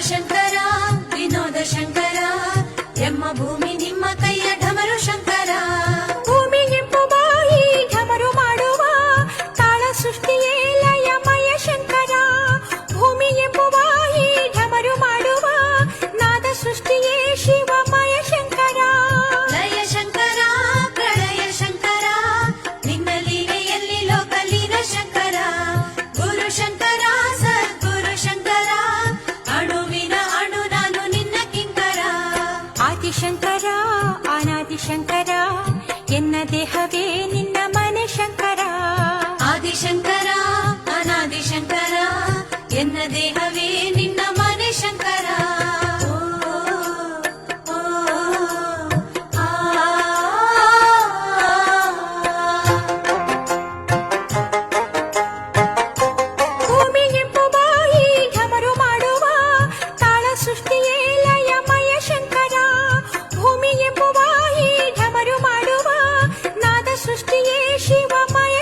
ಶಂಕರ ವಿನೋದ ಶಂಕರ ಎಮ್ಮ ಭೂಮಿ ನಿಮ್ಮ ಕೈಯ ಢಮರು ಶಂಕರ. ಭೂಮಿ ಈ ಢಮರು ಮಾಡುವ, ತಾಳ ಸೃಷ್ಟಿಯೇ ಲಯಮಯ ಶಂಕರ. ಭೂಮಿ ಈ ಢಮರು ಮಾಡುವ, ನಾದ ಸೃಷ್ಟಿಯೇ ಶಿವಮಯ ಆದಿಶಂಕರ ಅನಾದಿಶಂಕರ ಎನ್ನ ದೇಹವೇ ನಿನ್ನ ಮನೆ ಶಂಕರ. ಆದಿಶಂಕರ ಅನಾದಿ ಶಂಕರ ಎನ್ನ ದೇಹವೇ ನಿನ್ನ ಮನೆ ಶಂಕರ. ಭೂಮಿ ಎಂಬ ಬಾಯಿ ಢಮರು ಮಾಡುವ ತಾಳ ಸೃಷ್ಟಿಯೇ ಭೂಮಿ